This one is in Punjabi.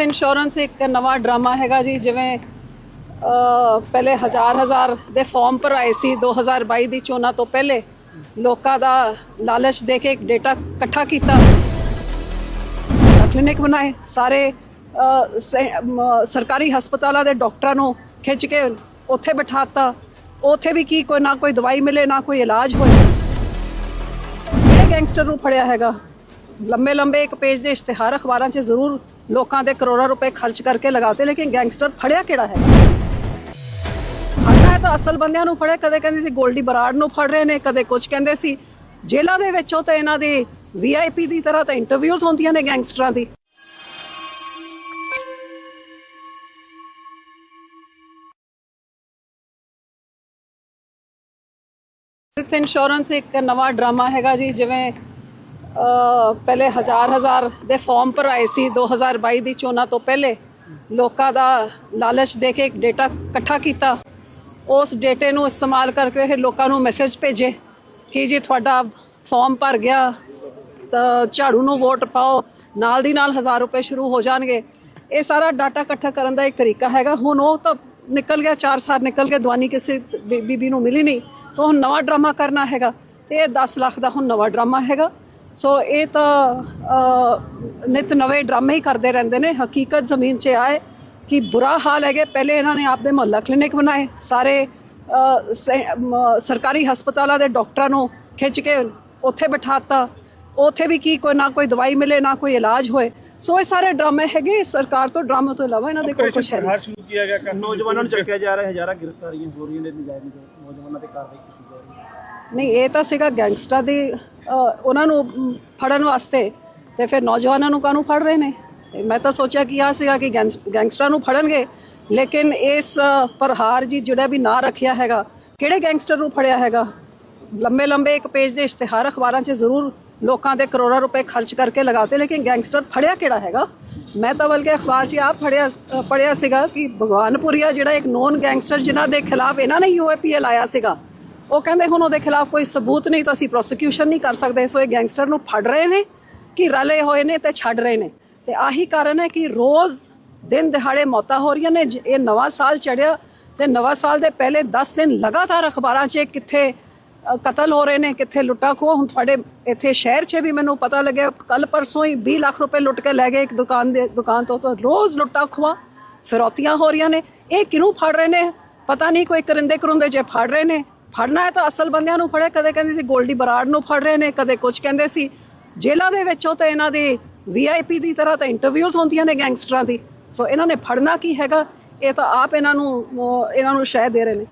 ਹੈਲਥ ਇੰਸ਼ੋਰੈਂਸ ਇੱਕ ਨਵਾਂ ਡਰਾਮਾ ਹੈਗਾ ਜੀ ਜਿਵੇਂ ਅਹ, ਪਹਿਲੇ ਹਜ਼ਾਰ ਹਜ਼ਾਰ ਦੇ ਫਾਰਮ ਭਰਾਏ ਸੀ 2022 ਦੀ ਚੋਣਾਂ ਤੋਂ ਪਹਿਲੇ ਲੋਕਾਂ ਦਾ ਲਾਲਚ ਦੇ ਕੇ ਇੱਕ ਡੇਟਾ ਇਕੱਠਾ ਕੀਤਾ। ਕਲੀਨਿਕ ਬਣਾਏ ਸਾਰੇ ਸਰਕਾਰੀ ਹਸਪਤਾਲਾਂ ਦੇ ਡਾਕਟਰਾਂ ਨੂੰ ਖਿੱਚ ਕੇ ਉੱਥੇ ਬਿਠਾਤਾ। ਉੱਥੇ ਵੀ ਕੀ ਕੋਈ ਨਾ ਕੋਈ ਦਵਾਈ ਮਿਲੇ ਨਾ ਕੋਈ ਇਲਾਜ ਹੋਏ। ਇਹ ਗੈਂਗਸਟਰ ਨੂੰ ਫੜਿਆ ਹੈਗਾ। ਲੰਬੇ ਲੰਬੇ ਇੱਕ ਪੇਜ ਦੇ ਇਸ਼ਤਿਹਾਰ ਅਖਬਾਰਾਂ 'ਚ ਜ਼ਰੂਰ ਲੋਕਾਂ ਦੇ ਕਰੋੜਾਂ ਰੁਪਏ ਖਰਚ ਕਰਕੇ ਲਗਾਤੇ, ਲੇਕਿਨ ਗੈਂਗਸਟਰ ਫੜਿਆ ਕਿਹੜਾ ਹੈ? ਫੜਨਾ ਹੈ ਤਾਂ ਅਸਲ ਬੰਦਿਆਂ ਨੂੰ ਫੜਿਆ, ਕਦੇ ਕਹਿੰਦੇ ਸੀ ਗੋਲਡੀ ਬਰਾੜ ਨੂੰ ਫੜ ਰਹੇ ਨੇ, ਕਦੇ ਕੁਝ ਕਹਿੰਦੇ ਸੀ। ਜੇਲ੍ਹਾਂ ਦੇ ਵਿੱਚੋਂ ਤਾਂ ਇਹਨਾਂ ਦੀ ਵੀਆਈਪੀ ਦੀ ਤਰ੍ਹਾਂ ਤਾਂ ਇੰਟਰਵਿਊਜ਼ ਹੁੰਦੀਆਂ ਨੇ ਗੈਂਗਸਟਰਾਂ ਦੀ। ਹੈਲਥ ਇੱਕ ਨਵਾਂ ਡਰਾਮਾ ਹੈਗਾ ਜੀ, ਜਿਵੇਂ ਪਹਿਲੇ ਹਜ਼ਾਰ ਹਜ਼ਾਰ ਦੇ ਫਾਰਮ ਭਰਾਏ ਸੀ 2022 ਦੀ ਚੋਣਾਂ ਤੋਂ ਪਹਿਲੇ ਲੋਕਾਂ ਦਾ ਲਾਲਚ ਦੇ ਕੇ ਇੱਕ ਡੇਟਾ ਇਕੱਠਾ ਕੀਤਾ। ਉਸ ਡੇਟੇ ਨੂੰ ਇਸਤੇਮਾਲ ਕਰਕੇ ਇਹ ਲੋਕਾਂ ਨੂੰ ਮੈਸੇਜ ਭੇਜੇ ਕਿ ਜੇ ਤੁਹਾਡਾ ਫਾਰਮ ਭਰ ਗਿਆ, ਤਾਂ ਝਾੜੂ ਨੂੰ ਵੋਟ ਪਾਓ, ਨਾਲ ਦੀ ਨਾਲ 1000 ਰੁਪਏ ਸ਼ੁਰੂ ਹੋ ਜਾਣਗੇ। ਇਹ ਸਾਰਾ ਡਾਟਾ ਇਕੱਠਾ ਕਰਨ ਦਾ ਇੱਕ ਤਰੀਕਾ ਹੈਗਾ। ਹੁਣ ਉਹ ਤਾਂ ਨਿਕਲ ਗਿਆ 4 ਸਾਲ ਨਿਕਲ ਗਿਆ ਦਵਾਨੀ ਕਿਸੇ ਬੀ- ਬੀਬੀ ਨੂੰ ਮਿਲੀ ਨਹੀਂ, ਤਾਂ ਹੁਣ ਨਵਾਂ ਡਰਾਮਾ ਕਰਨਾ ਹੈਗਾ। ਤੇ ਇਹ 10 ਲੱਖ ਦਾ ਹੁਣ ਨਵਾਂ ਡਰਾਮਾ ਹੈਗਾ। ਸੋ ਇਹ ਤਾਂ ਨਿਤ ਨਵੇਂ ਡਰਾਮੇ ਹੀ ਕਰਦੇ ਰਹਿੰਦੇ ਨੇ। ਹਕੀਕਤ ਜ਼ਮੀਨ 'ਚ ਆਏ ਕਿ ਬੁਰਾ ਹਾਲ ਹੈਗੇ। ਪਹਿਲੇ ਇਹਨਾਂ ਨੇ ਆਪਦੇ ਮੁਹੱਲਾ ਕਲੀਨਿਕ ਬਣਾਏ। ਸਾਰੇ ਸਰਕਾਰੀ ਹਸਪਤਾਲਾਂ ਦੇ ਡਾਕਟਰਾਂ ਨੂੰ ਖਿੱਚ ਕੇ ਉੱਥੇ ਬਿਠਾਤਾ। ਉੱਥੇ ਵੀ ਕੀ ਕੋਈ ਨਾ ਕੋਈ ਦਵਾਈ ਮਿਲੇ ਨਾ ਕੋਈ ਇਲਾਜ ਹੋਏ। ਸੋ ਇਹ ਸਾਰੇ ਡਰਾਮੇ ਹੈਗੇ। ਸਰਕਾਰ ਤੋਂ ਡਰਾਮੇ ਤੋਂ ਇਲਾਵਾ ਇਹਨਾਂ ਦੇ ਕੋਲ ਕੁਝ ਹੈ ਨਹੀਂ। ਪ੍ਰਹਾਰ ਸ਼ੁਰੂ ਕੀਤਾ ਗਿਆ। ਕਰ ਨੌਜਵਾਨਾਂ ਨੂੰ ਚੱਕਿਆ ਜਾ ਰਿਹਾ। ਹਜ਼ਾਰਾਂ ਗ੍ਰਿਫਤਾਰੀਆਂ ਹੋ ਰਹੀਆਂ ਨੇ। ਨਜਾਇਜ਼ ਨੌਜਵਾਨਾਂ ਤੇ ਕਾਰਵਾਈ ਕੀਤੀ ਜਾ ਰਹੀ ਹੈ। ਨਹੀਂ ਇਹ ਤਾਂ ਸੀਗਾ ਗੈਂਗਸਟਰ ਦੀ ਉਹਨਾਂ ਨੂੰ ਫੜਨ ਵਾਸਤੇ ਤੇ ਫਿਰ ਨੌਜਵਾਨਾਂ ਨੂੰ ਕਾਹਨੂੰ ਫੜ ਰਹੇ ਨੇ? ਮੈਂ ਤਾਂ ਸੋਚਿਆ ਕਿ ਆ ਸੀਗਾ ਕਿ ਗੈਂਗਸ- ਗੈਂਗਸਟਰਾਂ ਨੂੰ ਫੜਨਗੇ ਲੇਕਿਨ ਇਸ ਅਹ, ਪ੍ਰਹਾਰ ਜੀ ਜਿਹੜਾ ਵੀ ਨਾਂ ਰੱਖਿਆ ਹੈਗਾ ਕਿਹੜੇ ਗੈਂਗਸਟਰ ਨੂੰ ਫੜਿਆ ਹੈਗਾ? ਲੰਬੇ ਲੰਬੇ ਇੱਕ ਪੇਜ ਦੇ ਇਸ਼ਤਿਹਾਰ ਅਖਬਾਰਾਂ 'ਚ ਜ਼ਰੂਰ ਲੋਕਾਂ ਦੇ ਕਰੋੜਾਂ ਰੁਪਏ ਖਰਚ ਕਰਕੇ ਲਗਾਤੇ ਲੇਕਿਨ ਗੈਂਗਸਟਰ ਫੜਿਆ ਕਿਹੜਾ ਹੈਗਾ? ਮੈਂ ਤਾਂ ਬਲਕਿ ਅਖਬਾਰ 'ਚ ਆਪ ਫੜਿਆ ਅ, ਸੀਗਾ ਕਿ ਭਗਵਾਨਪੁਰੀਆ ਜਿਹੜਾ ਇੱਕ ਨੋਨ ਗੈਂਗਸਟਰ ਜਿਨ੍ਹਾਂ ਦੇ ਖਿਲਾਫ ਇਹਨਾਂ ਨੇ ਯੂਏਪੀਏ ਲਾਇਆ ਸੀਗਾ ਉਹ ਕਹਿੰਦੇ ਹੁਣ ਉਹਦੇ ਖਿਲਾਫ ਕੋਈ ਸਬੂਤ ਨਹੀਂ ਤਾਂ ਅਸੀਂ ਪ੍ਰੋਸੀਕਿਊਸ਼ਨ ਨਹੀਂ ਕਰ ਸਕਦੇ। ਸੋ ਇਹ ਗੈਂਗਸਟਰ ਨੂੰ ਫੜ ਰਹੇ ਨੇ ਕਿ ਰਲੇ ਹੋਏ ਨੇ ਤੇ ਛੱਡ ਰਹੇ ਨੇ। ਤੇ ਆਹੀ ਕਾਰਨ ਹੈ ਕਿ ਰੋਜ਼ ਦਿਨ ਦਿਹਾੜੇ ਮੌਤਾਂ ਹੋ ਰਹੀਆਂ ਨੇ। ਇਹ ਨਵਾਂ ਸਾਲ ਚੜਿਆ ਤੇ ਨਵਾਂ ਸਾਲ ਦੇ ਪਹਿਲੇ 10 ਦਿਨ ਲਗਾਤਾਰ ਅਖਬਾਰਾਂ 'ਚ ਕਿੱਥੇ ਕਤਲ ਹੋ ਰਹੇ ਨੇ, ਕਿੱਥੇ ਲੁੱਟਾਂ ਖੋਹ। ਹੁਣ ਤੁਹਾਡੇ ਇੱਥੇ ਸ਼ਹਿਰ 'ਚ ਵੀ ਮੈਨੂੰ ਪਤਾ ਲੱਗਿਆ ਕੱਲ ਪਰਸੋਂ ਹੀ 20 ਲੱਖ ਰੁਪਏ ਲੁੱਟ ਕੇ ਲੈ ਗਏ ਇੱਕ ਦੁਕਾਨ ਦੇ, ਦੁਕਾਨ ਤੋਂ ਤਾਂ ਰੋਜ਼ ਲੁੱਟਾਂ ਖੋਹਾਂ, ਫਿਰੌਤੀਆਂ ਹੋ ਰਹੀਆਂ ਨੇ। ਇਹ ਕਿਹਨੂੰ ਫੜ ਰਹੇ ਨੇ? ਪਤਾ ਨਹੀਂ ਕੋਈ ਕਰਿੰਦੇ ਕਰੁੰਦੇ ਜੇ ਫੜ ਰਹੇ ਨੇ। ਫੜਨਾ ਹੈ ਤਾਂ ਅਸਲ ਬੰਦਿਆਂ ਨੂੰ ਫੜੇ। ਕਦੇ ਕਹਿੰਦੇ ਸੀ ਗੋਲਡੀ ਬਰਾੜ ਨੂੰ ਫੜ ਰਹੇ ਨੇ, ਕਦੇ ਕੁਝ ਕਹਿੰਦੇ ਸੀ। ਜੇਲ੍ਹਾਂ ਦੇ ਵਿੱਚੋਂ ਤਾਂ ਇਹਨਾਂ ਦੀ ਵੀਆਈਪੀ ਦੀ ਤਰ੍ਹਾਂ ਤਾਂ ਇੰਟਰਵਿਊਜ਼ ਹੁੰਦੀਆਂ ਨੇ ਗੈਂਗਸਟਰਾਂ ਦੀ। ਸੋ ਇਹਨਾਂ ਨੇ ਫੜਨਾ ਕੀ ਹੈਗਾ? ਇਹ ਤਾਂ ਆਪ ਇਹਨਾਂ ਨੂੰ ਇਹਨਾਂ ਨੂੰ ਸ਼ਹਿ ਦੇ ਰਹੇ ਨੇ।